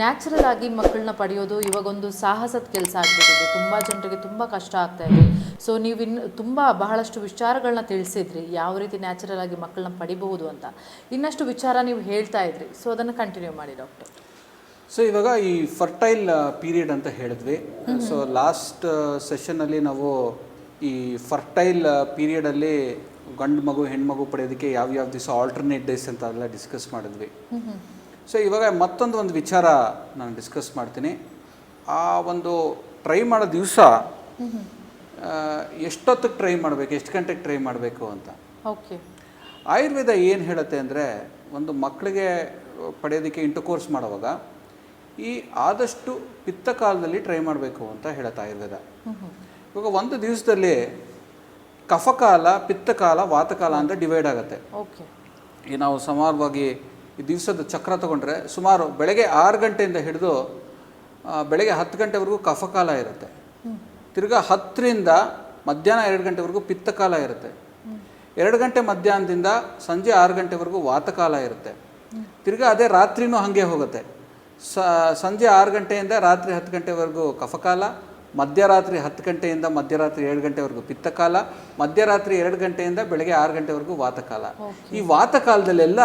Natural ಆಗಿ ಮಕ್ಕಳನ್ನ ಪಡೆಯೋದು ಇವಾಗೊಂದು ಸಾಹಸದ ಕೆಲಸ ಆಗ್ಬಿಟ್ಟಿದೆ. ತುಂಬ ಜನರಿಗೆ ತುಂಬ ಕಷ್ಟ ಆಗ್ತಾ ಇದೆ. ಸೊ ನೀವು ಇನ್ನು ತುಂಬ ಬಹಳಷ್ಟು ವಿಚಾರಗಳನ್ನ ತಿಳಿಸಿದ್ರಿ. ಯಾವ ರೀತಿ ನ್ಯಾಚುರಲ್ ಆಗಿ ಮಕ್ಕಳನ್ನ ಪಡಿಬಹುದು ಅಂತ. ಇನ್ನಷ್ಟು ವಿಚಾರ ನೀವು ಹೇಳ್ತಾ ಇದ್ರಿ. ಸೊ ಅದನ್ನು ಕಂಟಿನ್ಯೂ ಮಾಡಿ ಡಾಕ್ಟರ್ ಸೊ ಇವಾಗ ಈ ಫರ್ಟೈಲ್ ಪೀರಿಯಡ್ ಅಂತ ಹೇಳಿದ್ವಿ. ಸೊ ಲಾಸ್ಟ್ ಸೆಷನಲ್ಲಿ ನಾವು ಈ ಫರ್ಟೈಲ್ ಪೀರಿಯಡಲ್ಲಿ ಗಂಡು ಮಗು ಹೆಣ್ಮಗು ಪಡೆಯೋದಕ್ಕೆ ಯಾವ ಯಾವ ದಿವಸ ಆಲ್ಟರ್ನೇಟ್ ಡೇಸ್ ಅಂತ ಎಲ್ಲ ಡಿಸ್ಕಸ್ ಮಾಡಿದ್ವಿ. ಸೊ ಇವಾಗ ಮತ್ತೊಂದು ಒಂದು ವಿಚಾರ ನಾನು ಡಿಸ್ಕಸ್ ಮಾಡ್ತೀನಿ. ಆ ಒಂದು ಟ್ರೈ ಮಾಡೋ ದಿವಸ ಎಷ್ಟೊತ್ತಿಗೆ ಟ್ರೈ ಮಾಡಬೇಕು ಎಷ್ಟು ಗಂಟೆಗೆ ಟ್ರೈ ಮಾಡಬೇಕು ಅಂತ. ಓಕೆ ಆಯುರ್ವೇದ ಏನು ಹೇಳುತ್ತೆ ಅಂದರೆ ಒಂದು ಮಕ್ಕಳಿಗೆ ಪಡೆಯೋದಕ್ಕೆ ಇಂಟರ್ಕೋರ್ಸ್ ಮಾಡುವಾಗ ಈ ಆದಷ್ಟು ಪಿತ್ತ ಕಾಲದಲ್ಲಿ ಟ್ರೈ ಮಾಡಬೇಕು ಅಂತ ಹೇಳುತ್ತೆ ಆಯುರ್ವೇದ. ಇವಾಗ ಒಂದು ದಿವಸದಲ್ಲಿ ಕಫಕಾಲ ಪಿತ್ತಕಾಲ ವಾತಕಾಲ ಅಂತ ಡಿವೈಡ್ ಆಗುತ್ತೆ. ಓಕೆ ಈ ನಾವು ಸುಮಾರವಾಗಿ ಈ ದಿವಸದ ಚಕ್ರ ತಗೊಂಡ್ರೆ ಸುಮಾರು ಬೆಳಗ್ಗೆ ಆರು ಗಂಟೆಯಿಂದ ಹಿಡಿದು ಬೆಳಗ್ಗೆ ಹತ್ತು ಗಂಟೆವರೆಗೂ ಕಫಕಾಲ ಇರುತ್ತೆ. ತಿರ್ಗಾ ಹತ್ತರಿಂದ ಮಧ್ಯಾಹ್ನ ಎರಡು ಗಂಟೆವರೆಗೂ ಪಿತ್ತಕಾಲ ಇರುತ್ತೆ. ಎರಡು ಗಂಟೆ ಮಧ್ಯಾಹ್ನದಿಂದ ಸಂಜೆ ಆರು ಗಂಟೆವರೆಗೂ ವಾತಕಾಲ ಇರುತ್ತೆ. ತಿರ್ಗಾ ಅದೇ ರಾತ್ರಿನೂ ಹಾಗೆ ಹೋಗುತ್ತೆ. ಸಂಜೆ ಆರು ಗಂಟೆಯಿಂದ ರಾತ್ರಿ ಹತ್ತು ಗಂಟೆವರೆಗೂ ಕಫಕಾಲ ಮಧ್ಯರಾತ್ರಿ ಹತ್ತು ಗಂಟೆಯಿಂದ ಮಧ್ಯರಾತ್ರಿ ಏಳು ಗಂಟೆವರೆಗೂ ಪಿತ್ತಕಾಲ ಮಧ್ಯರಾತ್ರಿ ಎರಡು ಗಂಟೆಯಿಂದ ಬೆಳಗ್ಗೆ ಆರು ಗಂಟೆವರೆಗೂ ವಾತಕಾಲ. ಈ ವಾತಕಾಲದಲ್ಲೆಲ್ಲ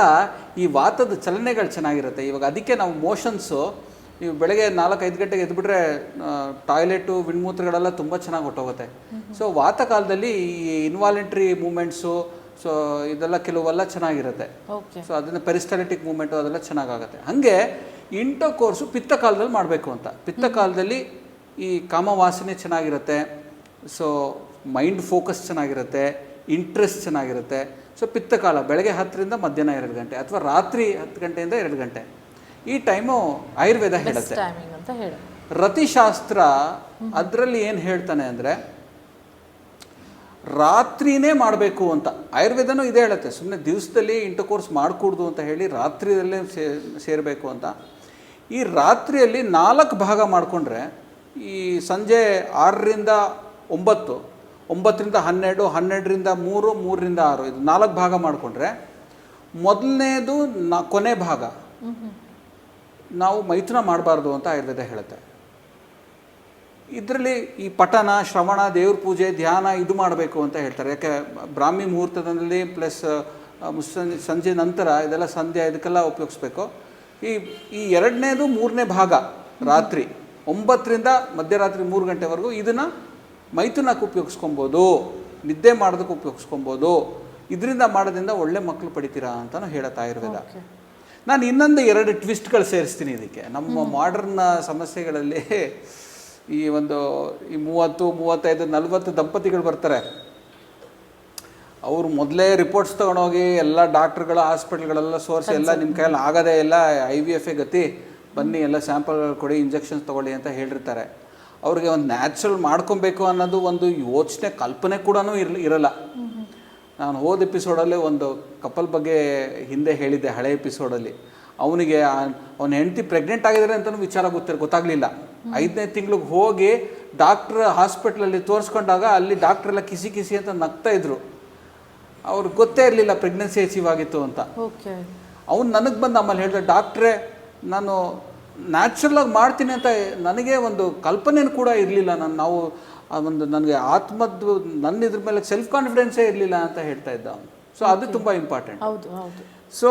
ಈ ವಾತದ ಚಲನೆಗಳು ಚೆನ್ನಾಗಿರುತ್ತೆ. ಇವಾಗ ಅದಕ್ಕೆ ನಾವು ಮೋಷನ್ಸು ನೀವು ಬೆಳಗ್ಗೆ ನಾಲ್ಕೈದು ಐದು ಗಂಟೆಗೆ ಎದ್ಬಿಟ್ರೆ ಟಾಯ್ಲೆಟು ವಿಣ್ಮೂತ್ರಗಳೆಲ್ಲ ತುಂಬ ಚೆನ್ನಾಗಿ ಹೊಟ್ಟೋಗುತ್ತೆ ಸೊ ವಾತಕಾಲದಲ್ಲಿ ಈ ಇನ್ವಾಲೆಂಟ್ರಿ ಮೂಮೆಂಟ್ಸು ಸೊ ಇದೆಲ್ಲ ಕೆಲವೆಲ್ಲ ಚೆನ್ನಾಗಿರುತ್ತೆ. ಸೊ ಅದನ್ನು ಪೆರಿಸ್ಟಾಲಿಟಿಕ್ ಮೂಮೆಂಟು ಅದೆಲ್ಲ ಚೆನ್ನಾಗಾಗುತ್ತೆ. ಹಾಗೆ ಇಂಟೋ ಕೋರ್ಸು ಪಿತ್ತ ಕಾಲದಲ್ಲಿ ಮಾಡಬೇಕು ಅಂತ. ಪಿತ್ತ ಕಾಲದಲ್ಲಿ ಈ ಕಾಮವಾಸನೆ ಚೆನ್ನಾಗಿರುತ್ತೆ. ಸೊ ಮೈಂಡ್ ಫೋಕಸ್ ಚೆನ್ನಾಗಿರುತ್ತೆ ಇಂಟ್ರೆಸ್ಟ್ ಚೆನ್ನಾಗಿರುತ್ತೆ. ಸೊ ಪಿತ್ತಕಾಲ ಬೆಳಗ್ಗೆ ಹತ್ತರಿಂದ ಮಧ್ಯಾಹ್ನ ಎರಡು ಗಂಟೆ ಅಥವಾ ರಾತ್ರಿ ಹತ್ತು ಗಂಟೆಯಿಂದ ಎರಡು ಗಂಟೆ. ಈ ಟೈಮು ಆಯುರ್ವೇದ ಹೇಳುತ್ತೆ. ಟೈಮಿಂಗ್ ಅಂತ ಹೇಳಿ. ರತಿಶಾಸ್ತ್ರ ಅದರಲ್ಲಿ ಏನು ಹೇಳ್ತಾನೆ ಅಂದರೆ ರಾತ್ರಿನೇ ಮಾಡಬೇಕು ಅಂತ. ಆಯುರ್ವೇದನೂ ಇದೇ ಹೇಳುತ್ತೆ. ಸುಮ್ಮನೆ ದಿವಸದಲ್ಲಿ ಇಂಟರ್ಕೋರ್ಸ್ ಮಾಡಕೂಡ್ದು ಅಂತ ಹೇಳಿ ರಾತ್ರಿಯಲ್ಲೇ ಸೇರಬೇಕು ಅಂತ. ಈ ರಾತ್ರಿಯಲ್ಲಿ ನಾಲ್ಕು ಭಾಗ ಮಾಡಿಕೊಂಡ್ರೆ ಈ ಸಂಜೆ ಆರರಿಂದ ಒಂಬತ್ತು, ಒಂಬತ್ತರಿಂದ ಹನ್ನೆರಡು, ಹನ್ನೆರಡರಿಂದ ಮೂರು, ಮೂರರಿಂದ ಆರು, ಇದು ನಾಲ್ಕು ಭಾಗ ಮಾಡಿಕೊಂಡ್ರೆ ಮೊದಲನೇದು ನ, ಕೊನೆ ಭಾಗ. ನಾವು ಮೈಥುನ ಮಾಡಬಾರ್ದು ಅಂತ ಆಯುರ್ವೇದ ಹೇಳುತ್ತೆ. ಇದರಲ್ಲಿ ಈ ಪಠನ, ಶ್ರವಣ, ದೇವ್ರ ಪೂಜೆ, ಧ್ಯಾನ ಇದು ಮಾಡಬೇಕು ಅಂತ ಹೇಳ್ತಾರೆ. ಯಾಕೆ ಬ್ರಾಹ್ಮಿ ಮುಹೂರ್ತದಲ್ಲಿ ಪ್ಲಸ್ ಸಂಜೆ ನಂತರ ಇದೆಲ್ಲ ಸಂಧ್ಯಾ ಇದಕ್ಕೆಲ್ಲ ಉಪಯೋಗಿಸ್ಬೇಕು. ಈ ಈ ಎರಡನೇದು ಮೂರನೇ ಭಾಗ ರಾತ್ರಿ. ಒಂಬತ್ತರಿಂದ ಮಧ್ಯರಾತ್ರಿ ಮೂರು ಗಂಟೆವರೆಗೂ ಇದನ್ನು ಮೈಥುನಕ್ಕೆ ಉಪಯೋಗಿಸ್ಕೊಬೋದು. ನಿದ್ದೆ ಮಾಡೋದಕ್ಕೆ ಉಪಯೋಗಿಸ್ಕೊಬೋದು. ಇದರಿಂದ ಮಾಡೋದ್ರಿಂದ ಒಳ್ಳೆ ಮಕ್ಕಳು ಪಡಿತೀರಾ ಅಂತಲೂ ಹೇಳುತ್ತಾ ಇರೋದಿಲ್ಲ. ನಾನು ಇನ್ನೊಂದು ಎರಡು ಟ್ವಿಸ್ಟ್ಗಳು ಸೇರಿಸ್ತೀನಿ ಇದಕ್ಕೆ. ನಮ್ಮ ಮಾಡರ್ನ್ ಸಮಸ್ಯೆಗಳಲ್ಲಿ ಈ ಒಂದು ಈ ಮೂವತ್ತು ಮೂವತ್ತೈದು ನಲವತ್ತು ದಂಪತಿಗಳು ಬರ್ತಾರೆ. ಅವರು ಮೊದಲೇ ರಿಪೋರ್ಟ್ಸ್ ತೊಗೊಂಡೋಗಿ ಎಲ್ಲ ಡಾಕ್ಟ್ರುಗಳು ಹಾಸ್ಪಿಟ್ಲ್ಗಳೆಲ್ಲ ಸೋರ್ಸ್ ಎಲ್ಲ ನಿಮ್ಮ ಕೈಯಲ್ಲಿ ಆಗೋದೇ ಇಲ್ಲ ಐ ವಿ ಎಫ್ ಎ ಗತಿ. ಬನ್ನಿ ಎಲ್ಲ ಸ್ಯಾಂಪಲ್ಗಳು ಕೊಡಿ ಇಂಜೆಕ್ಷನ್ಸ್ ತೊಗೊಳ್ಳಿ ಅಂತ ಹೇಳಿರ್ತಾರೆ. ಅವ್ರಿಗೆ ಒಂದು ನ್ಯಾಚುರಲ್ ಮಾಡ್ಕೊಬೇಕು ಅನ್ನೋದು ಒಂದು ಯೋಚನೆ ಕಲ್ಪನೆ ಕೂಡ ಇರಲಿ ಇರಲ್ಲ. ನಾನು ಹೋದ ಎಪಿಸೋಡಲ್ಲಿ ಒಂದು ಕಪಲ್ ಬಗ್ಗೆ ಹಿಂದೆ ಹೇಳಿದ್ದೆ ಹಳೆ ಎಪಿಸೋಡಲ್ಲಿ ಅವನಿಗೆ ಅವನ ಹೆಂಡತಿ ಪ್ರೆಗ್ನೆಂಟ್ ಆಗಿದ್ದಾರೆ ಅಂತಲೂ ವಿಚಾರ ಗೊತ್ತಿರ ಗೊತ್ತಾಗಲಿಲ್ಲ. ಐದನೇ ತಿಂಗ್ಳಿಗೆ ಹೋಗಿ ಡಾಕ್ಟ್ರ್ ಹಾಸ್ಪಿಟ್ಲಲ್ಲಿ ತೋರಿಸ್ಕೊಂಡಾಗ ಅಲ್ಲಿ ಡಾಕ್ಟ್ರ್ ಎಲ್ಲ ಕಿಸಿ ಕಿಸಿ ಅಂತ ನಗ್ತಾ ಇದ್ರು. ಅವ್ರಿಗೆ ಗೊತ್ತೇ ಇರಲಿಲ್ಲ ಪ್ರೆಗ್ನೆನ್ಸಿ ಅಚೀವ್ ಆಗಿತ್ತು ಅಂತ. ಓಕೆ ಅವ್ನು ನನಗೆ ಬಂದು ಆಮೇಲೆ ಹೇಳಿದ ಡಾಕ್ಟ್ರೇ ನಾನು ನ್ಯಾಚುರಲಾಗಿ ಮಾಡ್ತೀನಿ ಅಂತ ನನಗೆ ಒಂದು ಕಲ್ಪನೆ ಕೂಡ ಇರಲಿಲ್ಲ. ನಾನು ನಾವು ಒಂದು ನನಗೆ ಆತ್ಮದ್ದು ನನ್ನ ಇದ್ರ ಮೇಲೆ ಸೆಲ್ಫ್ ಕಾನ್ಫಿಡೆನ್ಸೇ ಇರಲಿಲ್ಲ ಅಂತ ಹೇಳ್ತಾ ಇದ್ದ ಅವನು. ಸೊ ಅದು ತುಂಬ ಇಂಪಾರ್ಟೆಂಟ್ ಹೌದು ಹೌದು. ಸೊ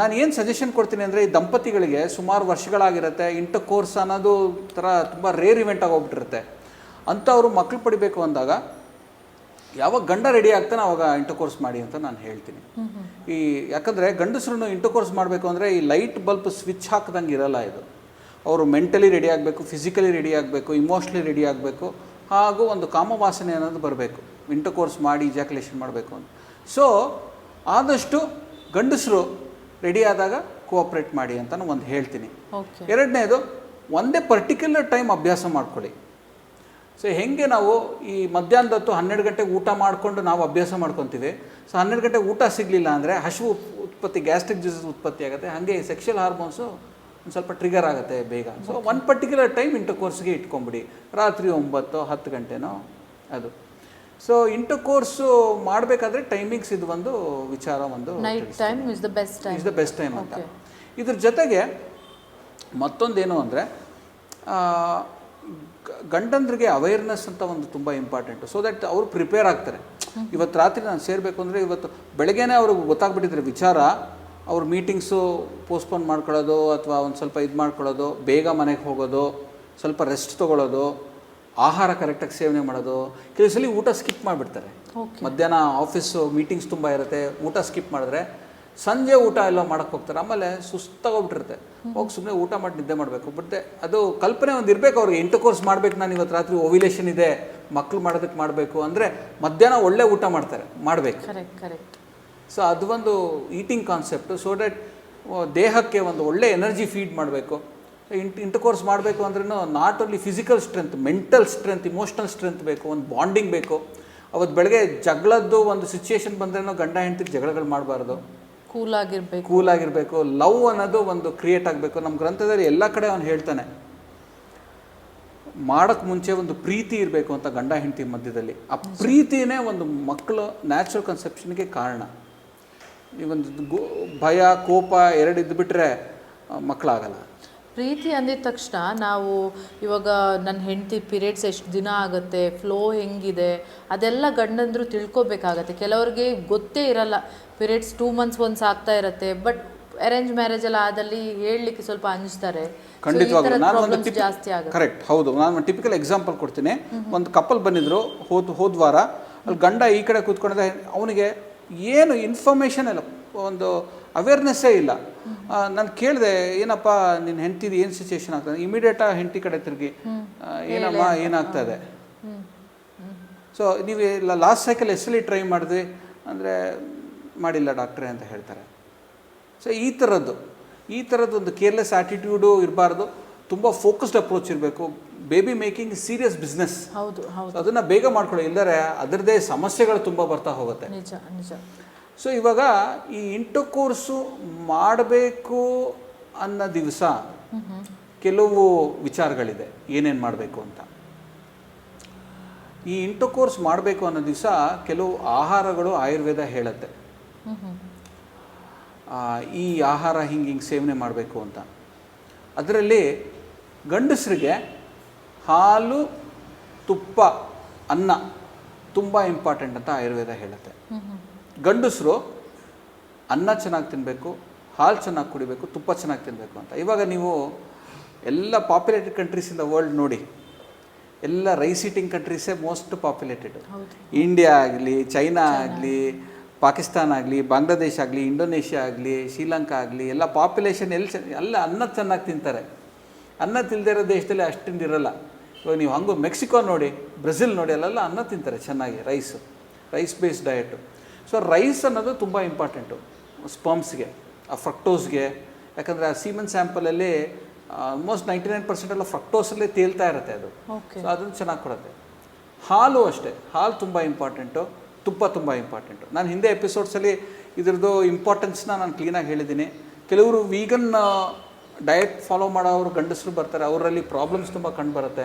ನಾನು ಏನು ಸಜೆಷನ್ ಕೊಡ್ತೀನಿ ಅಂದರೆ ಈ ದಂಪತಿಗಳಿಗೆ ಸುಮಾರು ವರ್ಷಗಳಾಗಿರುತ್ತೆ ಇಂಟರ್ ಕೋರ್ಸ್ ಅನ್ನೋದು ಥರ ತುಂಬ ರೇರ್ ಇವೆಂಟ್ ಆಗೋಗ್ಬಿಟ್ಟಿರುತ್ತೆ ಅಂಥವ್ರು ಮಕ್ಕಳು ಪಡಿಬೇಕು ಅಂದಾಗ ಯಾವಾಗ ಗಂಡ ರೆಡಿ ಆಗ್ತಾನೆ ಅವಾಗ ಇಂಟರ್ ಕೋರ್ಸ್ ಮಾಡಿ ಅಂತ ನಾನು ಹೇಳ್ತೀನಿ. ಈ ಯಾಕಂದರೆ ಗಂಡಸ್ರನ್ನು ಇಂಟರ್ ಕೋರ್ಸ್ ಮಾಡಬೇಕು ಅಂದರೆ ಈ ಲೈಟ್ ಬಲ್ಬ್ ಸ್ವಿಚ್ ಹಾಕ್ದಂಗೆ ಇರಲ್ಲ ಇದು. ಅವರು ಮೆಂಟಲಿ ರೆಡಿ ಆಗಬೇಕು ಫಿಸಿಕಲಿ ರೆಡಿ ಆಗಬೇಕು ಇಮೋಷ್ನಲಿ ರೆಡಿ ಆಗಬೇಕು ಹಾಗೂ ಒಂದು ಕಾಮವಾಸನೆ ಅನ್ನೋದು ಬರಬೇಕು. ಇಂಟರ್ ಕೋರ್ಸ್ ಮಾಡಿ ಇಜಾಕ್ಯುಲೇಷನ್ ಮಾಡಬೇಕು ಅಂತ. ಸೊ ಆದಷ್ಟು ಗಂಡಸರು ರೆಡಿ ಆದಾಗ ಕೋಆಪ್ರೇಟ್ ಮಾಡಿ ಅಂತ ನಾನು ಒಂದು ಹೇಳ್ತೀನಿ. ಎರಡನೇದು ಒಂದೇ ಪರ್ಟಿಕ್ಯುಲರ್ ಟೈಮ್ ಅಭ್ಯಾಸ ಮಾಡ್ಕೊಳ್ಳಿ. ಸೊ ಹೆಂಗೆ ನಾವು ಈ ಮಧ್ಯಾಹ್ನದ ಹೊತ್ತು ಹನ್ನೆರಡು ಗಂಟೆಗೆ ಊಟ ಮಾಡಿಕೊಂಡು ನಾವು ಅಭ್ಯಾಸ ಮಾಡ್ಕೊತೀವಿ ಸೊ ಹನ್ನೆರಡು ಗಂಟೆ ಊಟ ಸಿಗಲಿಲ್ಲ ಅಂದರೆ ಹಸಿವು ಉತ್- ಉತ್ಪತ್ತಿ ಗ್ಯಾಸ್ಟ್ರಿಕ್ ಡಿಸೀಸ್ ಉತ್ಪತ್ತಿ ಆಗುತ್ತೆ. ಹಾಗೆ ಸೆಕ್ಷುಯಲ್ ಹಾರ್ಮೋನ್ಸು ಒಂದು ಸ್ವಲ್ಪ ಟ್ರಿಗರ್ ಆಗುತ್ತೆ ಬೇಗ. ಸೊ ಒನ್ ಪರ್ಟಿಕ್ಯುಲರ್ ಟೈಮ್ ಇಂಟರ್ ಕೋರ್ಸ್ಗೆ ಇಟ್ಕೊಂಬಿಡಿ. ರಾತ್ರಿ ಒಂಬತ್ತು ಹತ್ತು ಗಂಟೆನೋ ಅದು. ಸೊ ಇಂಟು ಕೋರ್ಸು ಮಾಡಬೇಕಾದ್ರೆ ಟೈಮಿಂಗ್ಸ್ ಇದು ಒಂದು ವಿಚಾರ ಒಂದು night time is the best time is the best time ಅಂತ. ಇದ್ರ ಜೊತೆಗೆ ಮತ್ತೊಂದೇನು ಅಂದರೆ ಗಂಡಂದ್ರಿಗೆ ಅವೇರ್ನೆಸ್ ಅಂತ ಒಂದು ತುಂಬ ಇಂಪಾರ್ಟೆಂಟು ಸೊ ದಟ್ ಅವರು ಪ್ರಿಪೇರ್ ಆಗ್ತಾರೆ. ಇವತ್ತು ರಾತ್ರಿ ನಾನು ಸೇರಬೇಕು ಅಂದರೆ ಇವತ್ತು ಬೆಳಗ್ಗೆನೇ ಅವ್ರಿಗೆ ಗೊತ್ತಾಗ್ಬಿಟ್ಟಿದ್ರೆ ವಿಚಾರ ಅವ್ರ ಮೀಟಿಂಗ್ಸು ಪೋಸ್ಟ್ಪೋನ್ ಮಾಡ್ಕೊಳ್ಳೋದು ಅಥವಾ ಒಂದು ಸ್ವಲ್ಪ ಇದು ಮಾಡ್ಕೊಳ್ಳೋದು ಬೇಗ ಮನೆಗೆ ಹೋಗೋದು ಸ್ವಲ್ಪ ರೆಸ್ಟ್ ತೊಗೊಳ್ಳೋದು ಆಹಾರ ಕರೆಕ್ಟಾಗಿ ಸೇವನೆ ಮಾಡೋದು. ಕೆಲವು ಸಲ ಊಟ ಸ್ಕಿಪ್ ಮಾಡಿಬಿಡ್ತಾರೆ. ಮಧ್ಯಾಹ್ನ ಆಫೀಸು ಮೀಟಿಂಗ್ಸ್ ತುಂಬ ಇರುತ್ತೆ ಊಟ ಸ್ಕಿಪ್ ಮಾಡಿದ್ರೆ ಸಂಜೆ ಊಟ ಎಲ್ಲ ಮಾಡಕ್ಕೆ ಹೋಗ್ತಾರೆ. ಆಮೇಲೆ ಸುಸ್ತಾಗೋಗ್ಬಿಟ್ಟಿರುತ್ತೆ. ಹೋಗಿ ಸುಮ್ಮನೆ ಊಟ ಮಾಡಿ ನಿದ್ದೆ ಮಾಡಬೇಕು. ಬಟ್ ಅದು ಕಲ್ಪನೆ ಒಂದು ಇರಬೇಕು. ಅವ್ರಿಗೆ ಎಂಟು ಕೋರ್ಸ್ ಮಾಡ್ಬೇಕು. ನಾನು ಇವತ್ತು ರಾತ್ರಿ ಓವಿಲೇಷನ್ ಇದೆ. ಮಕ್ಕಳು ಮಾಡೋದಕ್ಕೆ ಮಾಡಬೇಕು. ಅಂದರೆ ಮಧ್ಯಾಹ್ನ ಒಳ್ಳೆ ಊಟ ಮಾಡ್ತಾರೆ. ಮಾಡಬೇಕು. ಕರೆಕ್ಟ್ ಕರೆಕ್ಟ್ ಸೊ ಅದು ಒಂದು ಈಟಿಂಗ್ ಕಾನ್ಸೆಪ್ಟು ಸೊ ದಟ್ ದೇಹಕ್ಕೆ ಒಂದು ಒಳ್ಳೆ ಎನರ್ಜಿ ಫೀಡ್ ಮಾಡಬೇಕು. ಇಂಟ್ ಇಂಟರ್ ಕೋರ್ಸ್ ಮಾಡಬೇಕು ಅಂದ್ರೂ not only physical strength mental strength emotional strength ಬೇಕು. ಒಂದು ಬಾಂಡಿಂಗ್ ಬೇಕು. ಅವತ್ತು ಬೆಳಗ್ಗೆ ಜಗಳದ್ದು ಒಂದು ಸಿಚುಯೇಷನ್ ಬಂದ್ರೇನೋ ಗಂಡ ಹೆಂಡತಿ ಜಗಳಗಳು ಮಾಡಬಾರ್ದು. ಕೂಲ್ ಆಗಿರ್ಬೇಕು ಕೂಲ್ ಆಗಿರಬೇಕು ಲವ್ ಅನ್ನೋದು ಒಂದು ಕ್ರಿಯೇಟ್ ಆಗಬೇಕು. ನಮ್ಮ ಗ್ರಂಥದಲ್ಲಿ ಎಲ್ಲ ಕಡೆ ಅವನು ಹೇಳ್ತಾನೆ. ಮಾಡೋಕ್ಕೆ ಮುಂಚೆ ಒಂದು ಪ್ರೀತಿ ಇರಬೇಕು ಅಂತ ಗಂಡ ಹೆಂಡತಿ ಮಧ್ಯದಲ್ಲಿ. ಆ ಪ್ರೀತಿನೇ ಒಂದು ಮಕ್ಕಳು ನ್ಯಾಚುರಲ್ ಕನ್ಸೆಪ್ಷನ್ಗೆ ಕಾರಣ. ಈ ಒಂದು ಭಯ ಕೋಪ ಎರಡು ಇದ್ದುಬಿಟ್ರೆ ಮಕ್ಕಳಾಗಲ್ಲ ಪ್ರೀತಿ ಅಂದಿದ ತಕ್ಷಣ ನಾವು ಇವಾಗ ನನ್ನ ಹೆಂಡತಿ ಪಿರಿಯಡ್ಸ್ ಎಷ್ಟು ದಿನ ಆಗುತ್ತೆ ಫ್ಲೋ ಹೆಂಗಿದೆ ಅದೆಲ್ಲ ಗಂಡಂದರು ತಿಳ್ಕೊಬೇಕಾಗತ್ತೆ. ಕೆಲವ್ರಿಗೆ ಗೊತ್ತೇ ಇರಲ್ಲ ಪಿರಿಯಡ್ಸ್ ಟೂ ಮಂತ್ಸ್ ಒನ್ಸ್ ಆಗ್ತಾ ಇರುತ್ತೆ ಬಟ್ ಅರೇಂಜ್ ಮ್ಯಾರೇಜ್ ಎಲ್ಲ ಆದಲ್ಲಿ ಹೇಳಲಿಕ್ಕೆ ಸ್ವಲ್ಪ ಅಂಜ್ತಾರೆ So, ಖಂಡಿತವಾಗ್ಲೂ. ನಾನು ಒಂದು ಪ್ರಾಬ್ಲಮ್ಸ್ ಜಾಸ್ತಿ ಆಗುತ್ತೆ. ಕರೆಕ್ಟ್ ಹೌದು. ನಾನು ಟಿಪಿಕಲ್ ಎಕ್ಸಾಂಪಲ್ ಕೊಡ್ತೀನಿ. ಒಂದು ಕಪಲ್ ಬಂದಿದ್ರು ಹೋದ್ ಹೋದ ವಾರ ಅಲ್ಲಿ ಗಂಡ ಈ ಕಡೆ ಕೂತ್ಕೊಂಡಿದ್ದ ಅವನಿಗೆ ಏನು ಇನ್ಫಾರ್ಮೇಷನ್ ಇಲ್ಲ ಒಂದು ಅವೇರ್ನೆಸ್ಸೇ ಇಲ್ಲ. ನಾನು ಕೇಳಿದೆ ಏನಪ್ಪ ನಿನ್ನ ಹೆಂಡ್ತಿದು ಏನು ಸಿಚುಯೇಷನ್ ಆಗ್ತದೆ? ಇಮಿಡಿಯೇಟಾಗಿ ಹೆಂಡತಿ ಕಡೆ ತಿರುಗಿ ಏನಮ್ಮ ಏನಾಗ್ತಾ ಇದೆ ಸೊ ನೀವು ಲಾಸ್ಟ್ ಸೈಕಲ್ ಎಸಲಿ ಟ್ರೈ ಮಾಡಿದ್ವಿ ಅಂದರೆ ಮಾಡಿಲ್ಲ ಡಾಕ್ಟ್ರೆ ಅಂತ ಹೇಳ್ತಾರೆ. ಸೊ ಈ ಥರದ್ದು ಈ ಥರದ್ದು ಒಂದು ಕೇರ್ಲೆಸ್ ಆ್ಯಟಿಟ್ಯೂಡು ಇರಬಾರ್ದು. ತುಂಬ ಫೋಕಸ್ಡ್ ಅಪ್ರೋಚ್ ಇರಬೇಕು. ಬೇಬಿ ಮೇಕಿಂಗ್ ಸೀರಿಯಸ್ ಬಿಸ್ನೆಸ್ ಹೌದು ಹೌದು. ಅದನ್ನು ಬೇಗ ಮಾಡ್ಕೊಳ್ಳಿ. ಇಲ್ಲದ್ರೆ ಅದರದೇ ಸಮಸ್ಯೆಗಳು ತುಂಬ ಬರ್ತಾ ಹೋಗುತ್ತೆ. ನಿಜ ನಿಜ. ಸೊ ಇವಾಗ ಈ ಇಂಟು ಕೋರ್ಸು ಮಾಡಬೇಕು ಅನ್ನೋ ದಿವಸ ಕೆಲವು ವಿಚಾರಗಳಿದೆ. ಏನೇನು ಮಾಡಬೇಕು ಅಂತ? ಈ ಇಂಟು ಕೋರ್ಸ್ ಮಾಡಬೇಕು ಅನ್ನೋ ದಿವಸ ಕೆಲವು ಆಹಾರಗಳು ಆಯುರ್ವೇದ ಹೇಳುತ್ತೆ. ಈ ಆಹಾರ ಹಿಂಗೆ ಹಿಂಗೆ ಸೇವನೆ ಮಾಡಬೇಕು ಅಂತ. ಅದರಲ್ಲಿ ಗಂಡಸರಿಗೆ ಹಾಲು, ತುಪ್ಪ, ಅನ್ನ ತುಂಬ ಇಂಪಾರ್ಟೆಂಟ್ ಅಂತ ಆಯುರ್ವೇದ ಹೇಳುತ್ತೆ. ಗಂಡಸರು ಅನ್ನ ಚೆನ್ನಾಗಿ ತಿನ್ನಬೇಕು ಹಾಲು ಚೆನ್ನಾಗಿ ಕುಡಿಬೇಕು ತುಪ್ಪ ಚೆನ್ನಾಗಿ ತಿನ್ನಬೇಕು ಅಂತ. ಇವಾಗ ನೀವು ಎಲ್ಲ populated countries in the world ನೋಡಿ ಎಲ್ಲ ರೈಸ್ ಈಟಿಂಗ್ ಕಂಟ್ರೀಸೇ ಮೋಸ್ಟ್ ಪಾಪ್ಯುಲೇಟೆಡ್ ಇಂಡಿಯಾ ಆಗಲಿ ಚೈನಾ ಆಗಲಿ ಪಾಕಿಸ್ತಾನ ಆಗಲಿ ಬಾಂಗ್ಲಾದೇಶ ಆಗಲಿ ಇಂಡೋನೇಷ್ಯಾ ಆಗಲಿ ಶ್ರೀಲಂಕಾ ಆಗಲಿ ಎಲ್ಲ ಪಾಪ್ಯುಲೇಷನ್ ಎಲ್ಲಿ ಚೆನ್ನ ಎಲ್ಲ ಅನ್ನ ಚೆನ್ನಾಗಿ ತಿಂತಾರೆ. ಅನ್ನ ತಿಲ್ಲದೆ ಇರೋ ದೇಶದಲ್ಲಿ ಅಷ್ಟೊಂದು ಇರಲ್ಲ. ಇವಾಗ ನೀವು ಹಂಗು ಮೆಕ್ಸಿಕೋ ನೋಡಿ ಬ್ರೆಜಿಲ್ ನೋಡಿ ಅಲ್ಲೆಲ್ಲ ಅನ್ನ ತಿಂತಾರೆ ಚೆನ್ನಾಗಿ rice rice based diet so rice ಅನ್ನೋದು ತುಂಬ ಇಂಪಾರ್ಟೆಂಟು ಸ್ಪಮ್ಸ್ಗೆ ಆ ಫ್ರಕ್ಟೋಸ್ಗೆ ಯಾಕಂದರೆ ಆ ಸೀಮನ್ ಸ್ಯಾಂಪಲಲ್ಲಿ ಆಲ್ಮೋಸ್ಟ್ ನೈಂಟಿ ನೈನ್ ಪರ್ಸೆಂಟ್ ಎಲ್ಲ ಫ್ರಕ್ಟೋಸಲ್ಲೇ ತೇಲ್ತಾ ಇರುತ್ತೆ ಅದು. ಸೊ ಅದನ್ನು ಚೆನ್ನಾಗಿ ಕೊಡುತ್ತೆ. ಹಾಲು ಅಷ್ಟೇ. ಹಾಲು ತುಂಬ ಇಂಪಾರ್ಟೆಂಟು ತುಪ್ಪ ತುಂಬ ಇಂಪಾರ್ಟೆಂಟು ನಾನು ಹಿಂದೆ ಎಪಿಸೋಡ್ಸಲ್ಲಿ ಇದ್ರದ್ದು ಇಂಪಾರ್ಟೆನ್ಸ್ನ ನಾನು ಕ್ಲೀನಾಗಿ ಹೇಳಿದ್ದೀನಿ. ಕೆಲವರು ವೀಗನ್ ಡಯಟ್ ಫಾಲೋ ಮಾಡೋರು ಗಂಡಸರು ಬರ್ತಾರೆ. ಅವರಲ್ಲಿ ಪ್ರಾಬ್ಲಮ್ಸ್ ತುಂಬ ಕಂಡು ಬರುತ್ತೆ